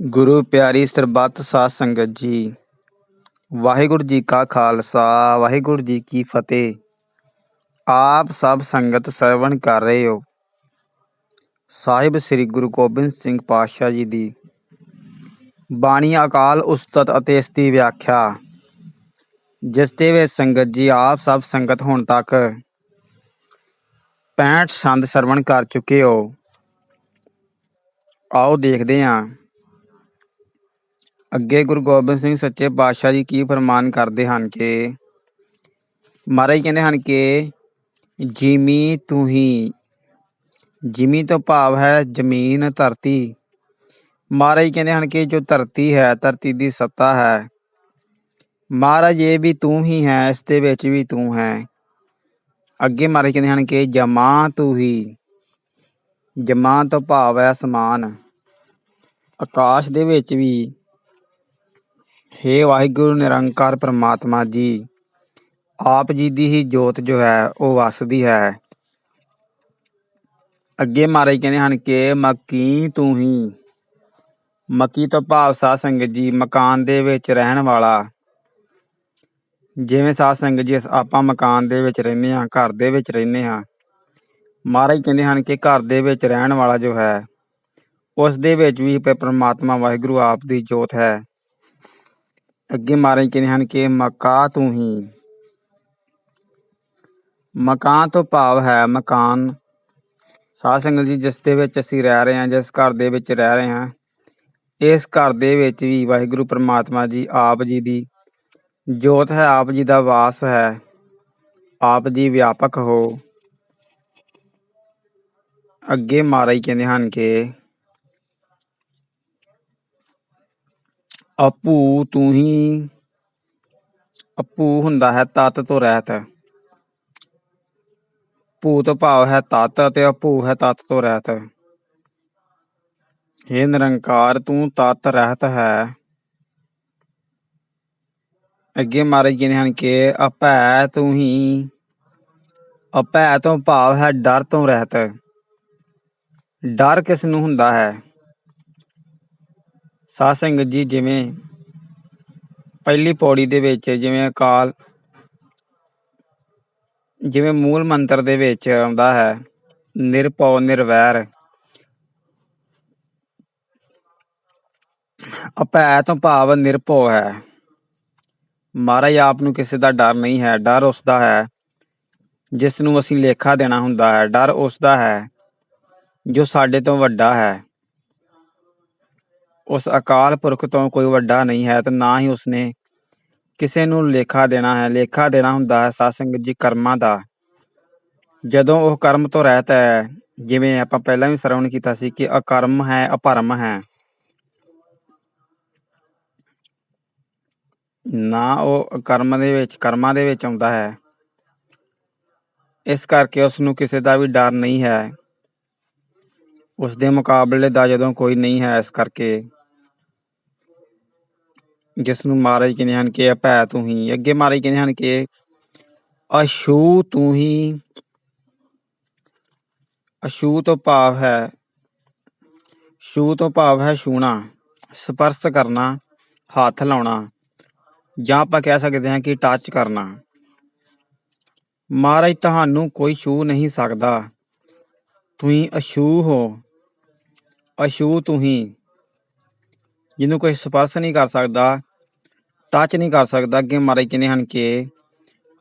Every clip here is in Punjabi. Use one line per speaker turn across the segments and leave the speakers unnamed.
ਗੁਰੂ ਪਿਆਰੀ ਸਰਬੱਤ ਸਾਧ ਸੰਗਤ ਜੀ, ਵਾਹਿਗੁਰੂ ਜੀ ਕਾ ਖਾਲਸਾ, ਵਾਹਿਗੁਰੂ ਜੀ ਕੀ ਫਤਿਹ। ਆਪ ਸਭ ਸੰਗਤ ਸਰਵਣ ਕਰ ਰਹੇ ਹੋ। ਸਾਹਿਬ ਸ੍ਰੀ ਗੁਰੂ ਗੋਬਿੰਦ ਸਿੰਘ ਪਾਤਸ਼ਾਹ ਜੀ ਦੀ ਬਾਣੀ ਅਕਾਲ ਉਸਤਤ ਅਤੇ ਇਸ ਦੀ ਵਿਆਖਿਆ, ਜਿਸ ਦੇ ਵਿੱਚ ਸੰਗਤ ਜੀ ਆਪ ਸਭ ਸੰਗਤ ਹੁਣ ਤੱਕ 65 ਸੰਦ ਸਰਵਣ ਕਰ ਚੁੱਕੇ ਹੋ। ਆਓ ਦੇਖਦੇ ਹਾਂ। ਅੱਗੇ ਗੁਰੂ ਗੋਬਿੰਦ ਸਿੰਘ ਸੱਚੇ ਪਾਤਸ਼ਾਹ ਜੀ ਕੀ ਫਰਮਾਨ ਕਰਦੇ ਹਨ ਕਿ, ਮਹਾਰਾਜ ਕਹਿੰਦੇ ਹਨ ਕਿ, ਜਿਮੀ ਤੂੰ ਹੀ, ਜਿਮੀ ਤੋਂ ਭਾਵ ਹੈ ਜ਼ਮੀਨ ਧਰਤੀ। ਮਹਾਰਾਜ ਕਹਿੰਦੇ ਹਨ ਕਿ ਜੋ ਧਰਤੀ ਹੈ, ਧਰਤੀ ਦੀ ਸੱਤਾ ਹੈ। ਮਹਾਰਾਜ ਇਹ ਵੀ ਤੂੰ ਹੀ ਹੈ, ਇਸ ਦੇ ਵਿੱਚ ਵੀ ਤੂੰ ਹੈ। ਅੱਗੇ ਮਹਾਰਾਜ ਕਹਿੰਦੇ ਹਨ ਕਿ, ਜਮਾ ਤੂੰ ਹੀ, ਜਮਾ ਤੋਂ ਭਾਵ ਹੈ ਸਮਾਨ ਆਕਾਸ਼ ਦੇ ਵਿੱਚ ਵੀ ਹੇ ਵਾਹਿਗੁਰੂ ਨਿਰੰਕਾਰ ਪ੍ਰਮਾਤਮਾ ਜੀ, ਆਪ ਜੀ ਦੀ ਹੀ ਜੋਤ ਜੋ ਹੈ, ਉਹ ਵਸਦੀ ਹੈ। ਅੱਗੇ ਮਹਾਰਾਜ ਕਹਿੰਦੇ ਹਨ ਕਿ ਮਕੀ ਤੂੰ ਹੀ। ਮਕੀ ਤੋਂ ਭਾਵ ਸਾਧ ਸੰਗਤ ਜੀ, ਮਕਾਨ ਦੇ ਵਿੱਚ ਰਹਿਣ ਵਾਲਾ। ਜਿਵੇਂ ਸਾਧ ਸੰਗਤ ਜੀ, ਆਪਾਂ ਮਕਾਨ ਦੇ ਵਿੱਚ ਰਹਿੰਦੇ ਹਾਂ, ਘਰ ਦੇ ਵਿੱਚ ਰਹਿੰਦੇ ਹਾਂ। ਮਹਾਰਾਜ ਕਹਿੰਦੇ ਹਨ ਕਿ ਘਰ ਦੇ ਵਿੱਚ ਰਹਿਣ ਵਾਲਾ ਜੋ ਹੈ, ਉਸ ਦੇ ਵਿੱਚ ਵੀ ਪਰਮਾਤਮਾ ਵਾਹਿਗੁਰੂ ਆਪ ਦੀ ਜੋਤ ਹੈ। ਅੱਗੇ ਮਾਰੇ ਕਹਿੰਦੇ ਹਨ ਕਿ ਮਕਾ ਤੂੰ ਹੀ। ਮਕਾਨ ਤੋਂ ਭਾਵ ਹੈ ਮਕਾਨ। ਸਾਧ ਸੰਗਤ ਜੀ, ਜਿਸ ਦੇ ਵਿੱਚ ਅਸੀਂ ਰਹਿ ਰਹੇ ਹਾਂ, ਜਿਸ ਘਰ ਦੇ ਵਿੱਚ ਰਹਿ ਰਹੇ ਹਾਂ, ਇਸ ਘਰ ਦੇ ਵਿੱਚ ਵੀ ਵਾਹਿਗੁਰੂ ਪ੍ਰਮਾਤਮਾ ਜੀ ਆਪ ਜੀ ਦੀ ਜੋਤ ਹੈ, ਆਪ ਜੀ ਦਾ ਵਾਸ ਹੈ। ਆਪ ਜੀ ਵਿਆਪਕ ਹੋ। ਅੱਗੇ ਮਾਰਾ ਹੀ ਕਹਿੰਦੇ ਹਨ ਕਿ ਅਪੂ ਤੂੰ ਹੀ। ਅਪੂ ਹੁੰਦਾ ਹੈ ਤਤ ਤੋਂ ਰਹਿਤ। ਭੂ ਤੋਂ ਭਾਵ ਹੈ ਤਤ ਅਤੇ ਅਪੂ ਹੈ ਤਤ ਤੋਂ ਰਹਿਤ। हे ਨਿਰੰਕਾਰ, ਤੂੰ ਤਤ ਰਹਿਤ ਹੈ। ਅੱਗੇ ਮਹਾਰਾਜ ਕਹਿੰਦੇ ਹਨ ਕਿ ਅਪੈ ਤੂੰ ਹੀ। ਅਪੈ ਤੋਂ ਭਾਵ ਹੈ ਡਰ ਤੋਂ ਰਹਿਤ। ਡਰ ਕਿਸ ਨੂੰ ਹੁੰਦਾ ਹੈ? ਸਾਧ ਸਿੰਘ ਜੀ, ਜਿਵੇਂ ਪਹਿਲੀ ਪੌੜੀ ਦੇ ਵਿੱਚ ਜਿਵੇਂ ਅਕਾਲ, ਜਿਵੇਂ ਮੂਲ ਮੰਤਰ ਦੇ ਵਿੱਚ ਆਉਂਦਾ ਹੈ, ਨਿਰਭਉ, ਨਿਰਵੈਰ। ਅਪੈ ਤੋਂ ਭਾਵ ਨਿਰਭਉ ਹੈ। ਮਹਾਰਾਜ ਆਪ ਨੂੰ ਕਿਸੇ ਦਾ ਡਰ ਨਹੀਂ ਹੈ, ਡਰ ਉਸ ਦਾ ਹੈ ਜਿਸ ਨੂੰ ਅਸੀਂ ਲੇਖਾ ਦੇਣਾ ਹੁੰਦਾ ਹੈ, ਡਰ ਉਸ ਦਾ ਹੈ, ਜੋ ਸਾਡੇ ਤੋਂ ਵੱਡਾ ਹੈ। ਉਸ ਅਕਾਲ ਪੁਰਖ ਤੋਂ ਕੋਈ ਵੱਡਾ ਨਹੀਂ ਹੈ ਤੇ ਨਾ ਹੀ ਉਸਨੇ ਕਿਸੇ ਨੂੰ ਲੇਖਾ ਦੇਣਾ ਹੈ। ਲੇਖਾ ਦੇਣਾ ਹੁੰਦਾ ਹੈ ਸਾਸੰਗ ਜੀ ਕਰਮਾਂ ਦਾ। ਜਦੋਂ ਉਹ ਕਰਮ ਤੋਂ ਰਹਿਤ ਹੈ, ਜਿਵੇਂ ਆਪਾਂ ਪਹਿਲਾਂ ਵੀ ਸਰਵਣ ਕੀਤਾ ਸੀ ਕਿ ਅਕਰਮ ਹੈ, ਅਪਰਮ ਹੈ। ਨਾ ਉਹ ਕਰਮ ਦੇ ਵਿੱਚ, ਕਰਮਾਂ ਦੇ ਵਿੱਚ ਆਉਂਦਾ ਹੈ। ਇਸ ਕਰਕੇ ਉਸ ਨੂੰ ਕਿਸੇ ਦਾ ਵੀ ਡਰ ਨਹੀਂ ਹੈ। ਉਸ ਦੇ ਮੁਕਾਬਲੇ ਦਾ ਜਦੋਂ ਕੋਈ ਨਹੀਂ ਹੈ ਇਸ ਕਰਕੇ। ਜਿਸ ਨੂੰ ਮਹਾਰਾਜ ਕਹਿੰਦੇ ਹਨ ਕਿ ਅਪੈ ਤੂੰ ਹੀ, ਅੱਗੇ ਮਹਾਰਾਜ ਕਹਿੰਦੇ ਹਨ ਕਿ ਅਸ਼ੂ ਤੂੰ ਹੀ, ਅਸ਼ੂ ਤੋਂ ਭਾਵ ਹੈ, ਸ਼ੂ ਤੋਂ ਭਾਵ ਹੈ ਛੂਣਾ, ਸਪਰਸ਼ ਕਰਨਾ, ਹੱਥ ਲਾਉਣਾ, ਜਾਂ ਆਪਾਂ ਕਹਿ ਸਕਦੇ ਹਾਂ ਕਿ ਟੱਚ ਕਰਨਾ। ਮਹਾਰਾਜ ਤੁਹਾਨੂੰ ਕੋਈ ਛੂ ਨਹੀਂ ਸਕਦਾ। ਤੁਸੀਂ ਅਛੂ ਹੋ, ਅਸ਼ੂ ਤੂੰ ਹੀ, ਜਿਹਨੂੰ ਕੋਈ ਸਪਰਸ਼ ਨਹੀਂ ਕਰ ਸਕਦਾ ਟੱਚ ਨਹੀਂ ਕਰ ਸਕਦਾ, ਅੱਗੇ ਮਹਾਰਾਜ ਕਹਿੰਦੇ ਹਨ ਕਿ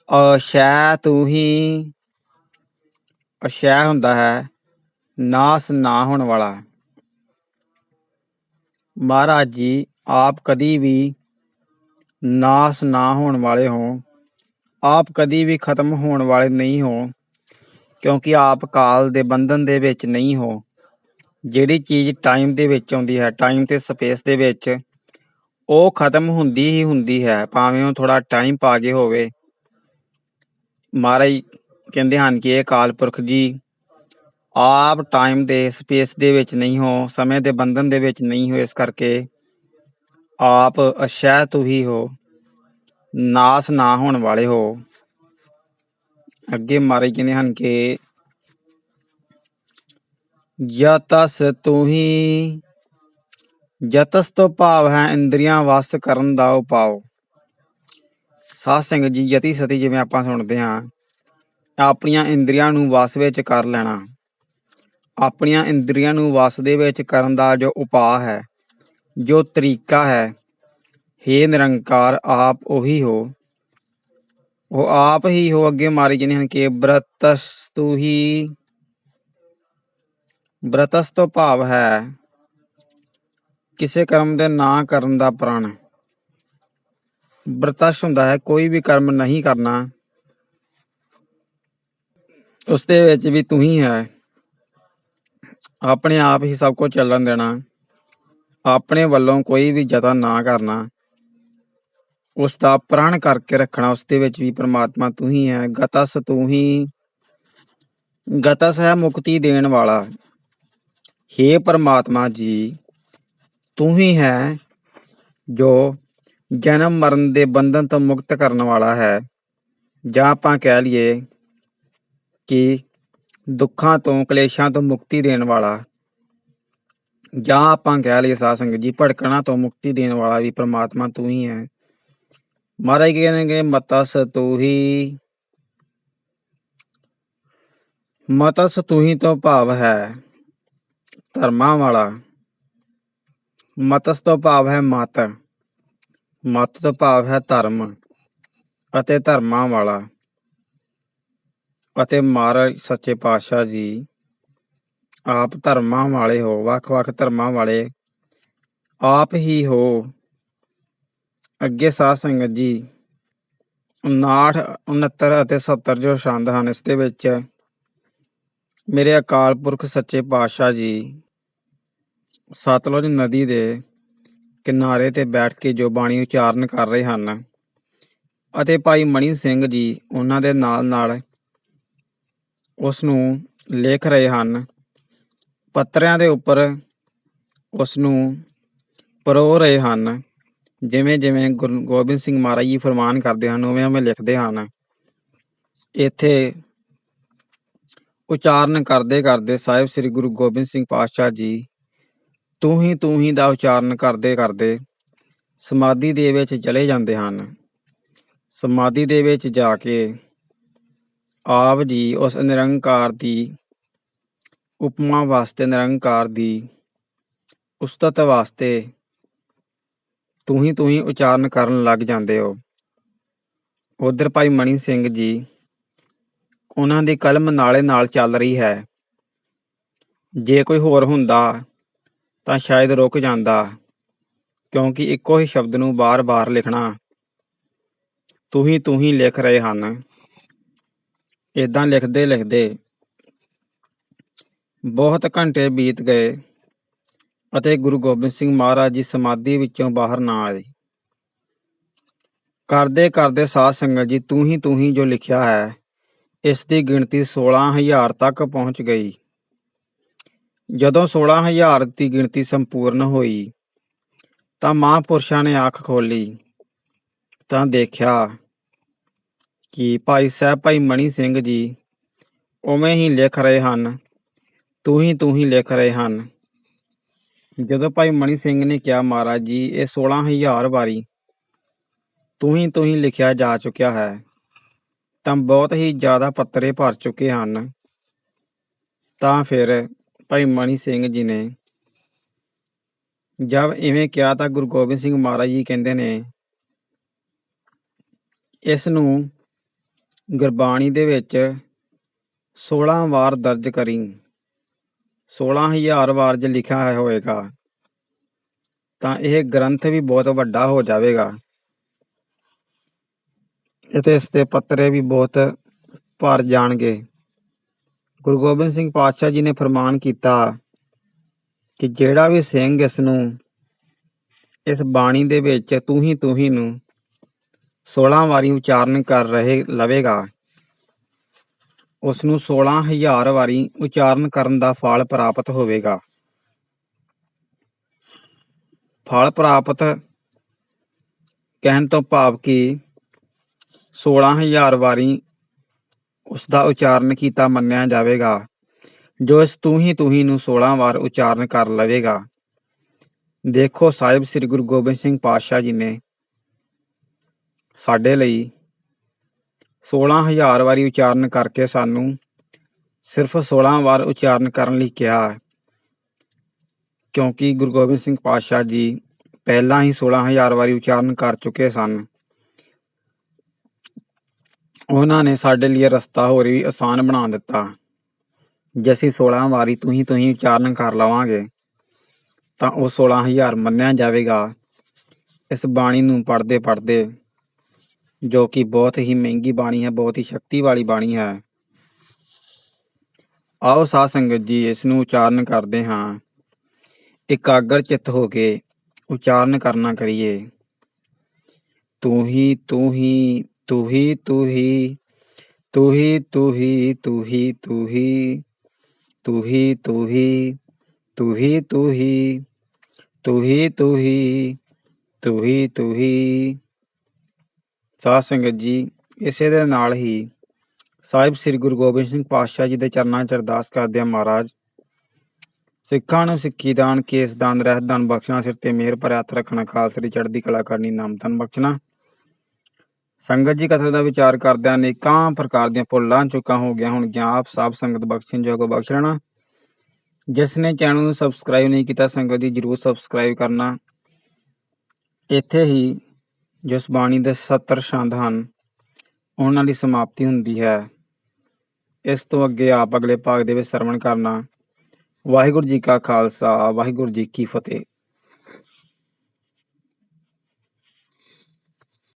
ਅਸ਼ੈ ਤੂੰ ਹੀ ਅਸ਼ੈ ਹੁੰਦਾ ਹੈ, ਨਾਸ ਨਾ ਹੋਣ ਵਾਲਾ। ਮਹਾਰਾਜ ਜੀ, ਆਪ ਕਦੀ ਵੀ ਨਾਸ ਨਾ ਹੋਣ ਵਾਲੇ ਹੋ, ਆਪ ਕਦੀ ਵੀ ਖਤਮ ਹੋਣ ਵਾਲੇ ਨਹੀਂ ਹੋ, ਕਿਉਂਕਿ ਆਪ ਕਾਲ ਦੇ ਬੰਧਨ ਦੇ ਵਿੱਚ ਨਹੀਂ ਹੋ। ਜਿਹੜੀ ਚੀਜ਼ ਟਾਈਮ ਦੇ ਵਿੱਚ ਆਉਂਦੀ ਹੈ ਟਾਈਮ ਤੇ ਸਪੇਸ ਦੇ ਵਿੱਚ ਉਹ ਖਤਮ ਹੁੰਦੀ ਹੀ ਹੁੰਦੀ ਹੈ, ਭਾਵੇਂ ਉਹ ਥੋੜਾ ਟਾਈਮ ਪਾ ਕੇ ਹੋਵੇ। ਮਹਾਰਾਜ ਕਹਿੰਦੇ ਹਨ ਕਿ ਇਹ ਕਾਲ ਪੁਰਖ ਜੀ ਆਪ ਟਾਈਮ ਦੇ ਸਪੇਸ ਦੇ ਵਿੱਚ ਨਹੀਂ ਹੋ, ਸਮੇਂ ਦੇ ਬੰਧਨ ਦੇ ਵਿੱਚ ਨਹੀਂ ਹੋ, ਇਸ ਕਰਕੇ ਆਪ ਅਸ਼ੈ ਤੂ ਹੀ ਹੋ, ਨਾਸ ਨਾ ਹੋਣ ਵਾਲੇ ਹੋ। ਅੱਗੇ ਮਹਾਰਾਜ ਕਹਿੰਦੇ ਹਨ ਕਿ ਯਤਸ ਤੂੰ ਹੀ ਯਤਸ ਤੋਂ ਭਾਵ ਹੈ ਇੰਦਰੀਆਂ ਵਸ ਕਰਨ ਦਾ ਉਪਾਅ। ਸਾਧ ਸੰਗਤ ਜੀ ਯਤੀ ਸਤੀ ਜਿਵੇਂ ਆਪਾਂ ਸੁਣਦੇ ਹਾਂ, ਆਪਣੀਆਂ ਇੰਦਰੀਆਂ ਨੂੰ ਵਸ ਵਿੱਚ ਕਰ ਲੈਣਾ। ਆਪਣੀਆਂ ਇੰਦਰੀਆਂ ਨੂੰ ਵਸ ਦੇ ਵਿੱਚ ਕਰਨ ਦਾ ਜੋ ਉਪਾਅ ਹੈ, ਜੋ ਤਰੀਕਾ ਹੈ, ਹੇ ਨਿਰੰਕਾਰ ਆਪ ਉਹੀ ਹੋ। ਉਹ ਆਪ ਹੀ ਹੋ ਅੱਗੇ ਮਾਰੀ ਜਿਹਨੇ ਹਨ ਕਿ ਬ੍ਰਤਸ ਬ੍ਰਤਸਤੂ ਹੀ। ਬ੍ਰਤਸ ਤੋਂ ਭਾਵ ਹੈ ਕਿਸੇ ਕਰਮ ਦੇ ਨਾ ਕਰਨ ਦਾ ਪ੍ਰਣ। ਬ੍ਰਤਸ਼ ਹੁੰਦਾ ਹੈ, ਕੋਈ ਵੀ ਕਰਮ ਨਹੀਂ ਕਰਨਾ ਉਸ ਦੇ ਵਿੱਚ ਵੀ ਤੂੰ ਹੀ ਹੈ। ਆਪਣੇ ਆਪ ਹੀ ਸਭ ਕੁਝ ਚੱਲਣ ਦੇਣਾ, ਆਪਣੇ ਵੱਲੋਂ ਕੋਈ ਵੀ ਯਤਨ ਨਾ ਕਰਨਾ ਉਸ ਦਾ ਪ੍ਰਣ ਕਰਕੇ ਰੱਖਣਾ ਉਸ ਦੇ ਵਿੱਚ ਵੀ ਪ੍ਰਮਾਤਮਾ ਤੂੰ ਹੀ ਹੈ। ਗਤਸ ਤੂੰ ਹੀ। ਗਤਸ ਹੈ ਮੁਕਤੀ ਦੇਣ ਵਾਲਾ। ਹੇ ਪਰਮਾਤਮਾ ਜੀ ਤੂੰ ਹੀ ਹੈ ਜੋ ਜਨਮ ਮਰਨ ਦੇ ਬੰਧਨ ਤੋਂ ਮੁਕਤ ਕਰਨ ਵਾਲਾ ਹੈ। ਜਾਂ ਆਪਾਂ ਕਹਿ ਲਈਏ ਕਿ ਦੁੱਖਾਂ ਤੋਂ, ਕਲੇਸ਼ਾਂ ਤੋਂ ਮੁਕਤੀ ਦੇਣ ਵਾਲਾ। ਜਾਂ ਆਪਾਂ ਕਹਿ ਲਈਏ ਸਾਧ ਸੰਗਤ ਜੀ, ਭੜਕਣਾ ਤੋਂ ਮੁਕਤੀ ਦੇਣ ਵਾਲਾ ਵੀ ਪ੍ਰਮਾਤਮਾ ਤੂੰ ਹੀ ਹੈ। ਮਹਾਰਾਜ ਕਹਿੰਦੇ ਮਤਸ ਤੂੰ ਹੀ, ਮਤਸ ਤੂੰ ਹੀ ਤੋਂ ਭਾਵ ਹੈ ਧਰਮਾਂ ਵਾਲਾ। ਮਤਸ ਤੋਂ ਭਾਵ ਹੈ ਮਤ। ਮਤ ਤੋਂ ਭਾਵ ਹੈ ਧਰਮ ਅਤੇ ਧਰਮਾਂ ਵਾਲਾ ਅਤੇ ਮਹਾਰਾਜ ਸੱਚੇ ਪਾਤਸ਼ਾਹ ਜੀ। ਆਪ ਧਰਮਾਂ ਵਾਲੇ ਹੋ, ਵੱਖ-ਵੱਖ ਧਰਮਾਂ ਵਾਲੇ। ਆਪ ਹੀ ਹੋ। ਅੱਗੇ ਸਾਧ ਸੰਗਤ ਜੀ 59 69 ਅਤੇ 70 ਜੋ ਛੰਦ ਹਨ, ਇਸ ਦੇ ਵਿੱਚ ਮੇਰੇ ਅਕਾਲ ਪੁਰਖ ਸੱਚੇ ਪਾਤਸ਼ਾਹ ਜੀ ਸਤਲੁਜ ਨਦੀ ਦੇ ਕਿਨਾਰੇ ਤੇ ਬੈਠ ਕੇ ਜੋ ਬਾਣੀ ਉਚਾਰਨ ਕਰ ਰਹੇ ਹਨ ਅਤੇ ਭਾਈ ਮਣੀ ਸਿੰਘ ਜੀ ਉਹਨਾਂ ਦੇ ਨਾਲ ਨਾਲ ਉਸ ਨੂੰ ਲਿਖ ਰਹੇ ਹਨ। ਪੱਤਰਿਆਂ ਦੇ ਉੱਪਰ ਉਸ ਨੂੰ ਪਰੋ ਰਹੇ ਹਨ। ਜਿਵੇਂ ਜਿਵੇਂ ਗੁਰੂ ਗੋਬਿੰਦ ਸਿੰਘ ਮਹਾਰਾਜ ਜੀ ਫਰਮਾਨ ਕਰਦੇ ਹਨ, ਉਵੇਂ ਉਵੇਂ ਲਿਖਦੇ ਹਨ। ਇੱਥੇ ਉਚਾਰਨ ਕਰਦੇ ਕਰਦੇ ਸਾਹਿਬ ਸ੍ਰੀ ਗੁਰੂ ਗੋਬਿੰਦ ਸਿੰਘ ਪਾਤਸ਼ਾਹ ਜੀ ਤੂੰ ਹੀ ਤੂੰ ਹੀ ਦਾ ਉਚਾਰਨ ਕਰਦੇ ਕਰਦੇ ਸਮਾਧੀ ਦੇ ਵਿੱਚ ਚਲੇ ਜਾਂਦੇ ਹਨ। ਸਮਾਧੀ ਦੇ ਵਿੱਚ ਜਾ ਕੇ ਆਪ ਜੀ ਉਸ ਨਿਰੰਕਾਰ ਦੀ, ਉਪਮਾ ਵਾਸਤੇ ਨਿਰੰਕਾਰ ਦੀ, ਉਸਤਤ ਵਾਸਤੇ ਤੂੰ ਹੀ ਤੂੰ ਹੀ ਉਚਾਰਨ ਕਰਨ ਲੱਗ ਜਾਂਦੇ ਹੋ। ਉਧਰ ਭਾਈ ਮਣੀ ਸਿੰਘ ਜੀ, ਉਹਨਾਂ ਦੀ ਕਲਮ ਨਾਲੇ ਨਾਲ ਚੱਲ ਰਹੀ ਹੈ। ਜੇ ਕੋਈ ਹੋਰ ਹੁੰਦਾ ਤਾਂ ਸ਼ਾਇਦ ਰੁਕ ਜਾਂਦਾ, ਕਿਉਂਕਿ ਇੱਕੋ ਹੀ ਸ਼ਬਦ ਨੂੰ ਬਾਰ-ਬਾਰ ਲਿਖਣਾ। ਤੂੰ ਹੀ ਤੂੰ ਹੀ ਲਿਖ ਰਹੇ ਹਨ। ਇਦਾਂ ਲਿਖਦੇ ਲਿਖਦੇ ਬਹੁਤ ਘੰਟੇ ਬੀਤ ਗਏ ਅਤੇ ਗੁਰੂ ਗੋਬਿੰਦ ਸਿੰਘ ਮਹਾਰਾਜ ਜੀ ਸਮਾਧੀ ਵਿੱਚੋਂ ਬਾਹਰ ਨਾ ਆਏ। ਕਰਦੇ ਕਰਦੇ ਸਾਧ ਸੰਗਤ ਜੀ, ਤੂੰ ਹੀ ਤੂੰ ਹੀ ਜੋ ਲਿਖਿਆ ਹੈ, ਇਸ ਦੀ ਗਿਣਤੀ 16000 ਤੱਕ ਪਹੁੰਚ ਗਈ। ਜਦੋਂ 16000 ਦੀ ਗਿਣਤੀ ਸੰਪੂਰਨ ਹੋਈ, ਤਾਂ ਮਹਾਂਪੁਰਸ਼ਾਂ ਨੇ ਅੱਖ ਖੋਲੀ ਤਾਂ ਦੇਖਿਆ ਕਿ ਭਾਈ ਸਾਹਿਬ, ਭਾਈ ਮਣੀ ਸਿੰਘ ਜੀ ਉਵੇਂ ਹੀ ਲਿਖ ਰਹੇ ਹਨ, ਤੂੰ ਹੀ ਤੂੰ ਹੀ ਲਿਖ ਰਹੇ ਹਨ। ਜਦੋਂ ਭਾਈ ਮਣੀ ਸਿੰਘ ਨੇ ਕਿਹਾ, ਮਹਾਰਾਜ ਜੀ, ਇਹ 16000 ਵਾਰੀ ਤੂੰ ਹੀ ਤੂੰ ਹੀ ਲਿਖਿਆ ਜਾ ਚੁੱਕਿਆ ਹੈ, ਤਾਂ ਬਹੁਤ ਹੀ ਜ਼ਿਆਦਾ ਪੱਤਰੇ ਭਰ ਚੁੱਕੇ ਹਨ। ਤਾਂ ਫਿਰ ਭਾਈ ਮਣੀ ਸਿੰਘ ਜੀ ਨੇ। ਜਦ ਇਵੇਂ ਕਿਹਾ ਤਾਂ ਗੁਰੂ ਗੋਬਿੰਦ ਸਿੰਘ ਮਹਾਰਾਜ ਜੀ ਕਹਿੰਦੇ ਨੇ ਇਸ ਨੂੰ ਗੁਰਬਾਣੀ ਦੇ ਵਿੱਚ 16 ਵਾਰ ਦਰਜ ਕਰੀ। 16000 ਵਾਰ ਜੇ ਲਿਖਿਆ ਹੈ ਹੋਏਗਾ ਤਾਂ ਇਹ ਗ੍ਰੰਥ ਵੀ ਬਹੁਤ ਵੱਡਾ ਹੋ ਜਾਵੇਗਾ। ਅਤੇ ਇਸ ਦੇ ਪੱਤਰੇ ਵੀ ਬਹੁਤ ਭਰ ਜਾਣਗੇ। ਗੁਰੂ ਗੋਬਿੰਦ ਸਿੰਘ ਪਾਤਸ਼ਾਹ ਜੀ ਨੇ ਫਰਮਾਨ ਕੀਤਾ ਕਿ ਜਿਹੜਾ ਵੀ ਸਿੰਘ ਇਸ ਨੂੰ ਇਸ ਬਾਣੀ ਦੇ ਵਿੱਚ ਤੂੰ ਹੀ ਤੂੰ ਹੀ ਨੂੰ 16 ਵਾਰੀ ਉਚਾਰਨ ਕਰ ਰਹੇ, ਲਵੇਗਾ ਉਸ ਨੂੰ 16000 ਵਾਰੀ ਉਚਾਰਨ ਕਰਨ ਦਾ ਫਲ ਪ੍ਰਾਪਤ ਹੋਵੇਗਾ। ਫਲ ਪ੍ਰਾਪਤ ਕਹਿਣ ਤੋਂ ਭਾਵ ਕਿ 16000 ਵਾਰੀ ਉਸ ਦਾ ਉਚਾਰਨ ਕੀਤਾ ਮੰਨਿਆ ਜਾਵੇਗਾ, ਜੋ ਇਸ ਤੂੰ ਹੀ ਤੂੰ ਹੀ ਨੂੰ 16 ਵਾਰ ਉਚਾਰਨ ਕਰ ਲਵੇਗਾ। ਦੇਖੋ ਸਾਹਿਬ ਸ੍ਰੀ ਗੁਰੂ ਗੋਬਿੰਦ ਸਿੰਘ ਪਾਤਸ਼ਾਹ ਜੀ ਨੇ ਸਾਡੇ ਲਈ 16000 ਵਾਰੀ ਉਚਾਰਨ ਕਰਕੇ ਸਾਨੂੰ ਸਿਰਫ 16 ਵਾਰ ਉਚਾਰਨ ਕਰਨ ਲਈ ਕਿਹਾ ਕਿਉਂਕਿ ਗੁਰੂ ਗੋਬਿੰਦ ਸਿੰਘ ਪਾਤਸ਼ਾਹ ਜੀ ਪਹਿਲਾਂ ਹੀ 16000 ਵਾਰੀ ਉਚਾਰਨ ਕਰ ਚੁੱਕੇ ਸਨ। ਉਹਨਾਂ ਨੇ ਸਾਡੇ ਲਈ ਰਸਤਾ ਹੋਰ ਵੀ ਆਸਾਨ ਬਣਾ ਦਿੱਤਾ। ਜੇ ਅਸੀਂ 16 ਵਾਰੀ ਤੁਸੀਂ ਤੁਸੀਂ ਉਚਾਰਨ ਕਰ ਲਵਾਂਗੇ, ਤਾਂ ਉਹ 16000 ਮੰਨਿਆ ਜਾਵੇਗਾ। ਇਸ ਬਾਣੀ ਨੂੰ ਪੜ੍ਹਦੇ ਪੜ੍ਹਦੇ, ਜੋ ਕਿ ਬਹੁਤ ਹੀ ਮਹਿੰਗੀ ਬਾਣੀ ਹੈ, ਬਹੁਤ ਹੀ ਸ਼ਕਤੀ ਵਾਲੀ ਬਾਣੀ ਹੈ। ਆਓ ਸਾਧ ਸੰਗਤ ਜੀ, ਇਸ ਨੂੰ ਉਚਾਰਨ ਕਰਦੇ ਹਾਂ। ਇਕਾਗਰ ਚਿੱਤ ਹੋ ਕੇ ਉਚਾਰਨ ਕਰਨਾ ਕਰੀਏ। ਤੂੰ ਹੀ ਤੂੰ ਹੀ ਤੂੰ ਹੀ ਤੂੰ ਹੀ ਤੂੰ ਹੀ ਤੂੰ ਹੀ ਤੂੰ ਹੀ ਤੂੰ ਹੀ ਤੂੰ ਹੀ ਤੂੰ ਹੀ ਤੂੰ ਹੀ ਤੂੰ ਹੀ ਤੂੰ ਹੀ ਤੂੰ ਹੀ ਤੂੰ ਹੀ ਤੂੰ ਹੀ ਸਾਧ ਸੰਗਤ ਜੀ ਇਸੇ ਦੇ ਨਾਲ ਹੀ ਸਾਹਿਬ ਸ੍ਰੀ ਗੁਰੂ ਗੋਬਿੰਦ ਸਿੰਘ ਪਾਤਸ਼ਾਹ ਜੀ ਦੇ ਚਰਨਾਂ 'ਚ ਅਰਦਾਸ ਕਰਦੇ ਆ ਮਹਾਰਾਜ ਸਿੱਖਾਂ ਨੂੰ ਸਿੱਖੀ ਦਾਨ ਕੇਸ ਦਾਨ ਰਹਿਤ ਦਾਨ ਬਖਸ਼ਣਾ ਸਿਰ ਤੇ ਮਿਹਰ ਭਰਿਆ ਹੱਥ ਰੱਖਣਾ ਖਾਲਸੇ ਦੀ ਚੜ੍ਹਦੀ ਕਲਾ ਕਰਨੀ ਨਾਮ ਤਨ ਬਖਸ਼ਣਾ ਸੰਗਤ ਜੀ ਕਥਾ ਦਾ ਵਿਚਾਰ ਕਰਦਿਆਂ ਅਨੇਕਾਂ ਪ੍ਰਕਾਰ ਦੀਆਂ ਭੁੱਲਾਂ ਚੁੱਕਾਂ ਹੋ ਗਿਆ ਹੁਣ ਗਿਆ ਆਪ ਸਭ ਸੰਗਤ ਬਖਸ਼ਣ ਜੋਗ ਬਖਸ਼ਣਾ ਜਿਸ ਨੇ ਚੈਨਲ ਨੂੰ ਸਬਸਕ੍ਰਾਈਬ ਨਹੀਂ ਕੀਤਾ ਸੰਗਤ ਜੀ ਜਰੂਰ ਸਬਸਕ੍ਰਾਈਬ ਕਰਨਾ। ਇੱਥੇ ਹੀ ਜਿਸ ਬਾਣੀ ਦੇ 70 ਛੰਦ ਹਨ, ਉਹਨਾਂ ਦੀ ਸਮਾਪਤੀ ਹੁੰਦੀ ਹੈ। ਇਸ ਤੋਂ ਅੱਗੇ ਆਪ ਅਗਲੇ ਭਾਗ ਦੇ ਵਿੱਚ ਸਰਵਣ ਕਰਨਾ। ਵਾਹਿਗੁਰੂ ਜੀ ਕਾ ਖਾਲਸਾ, ਵਾਹਿਗੁਰੂ ਜੀ ਕੀ ਫਤਿਹ।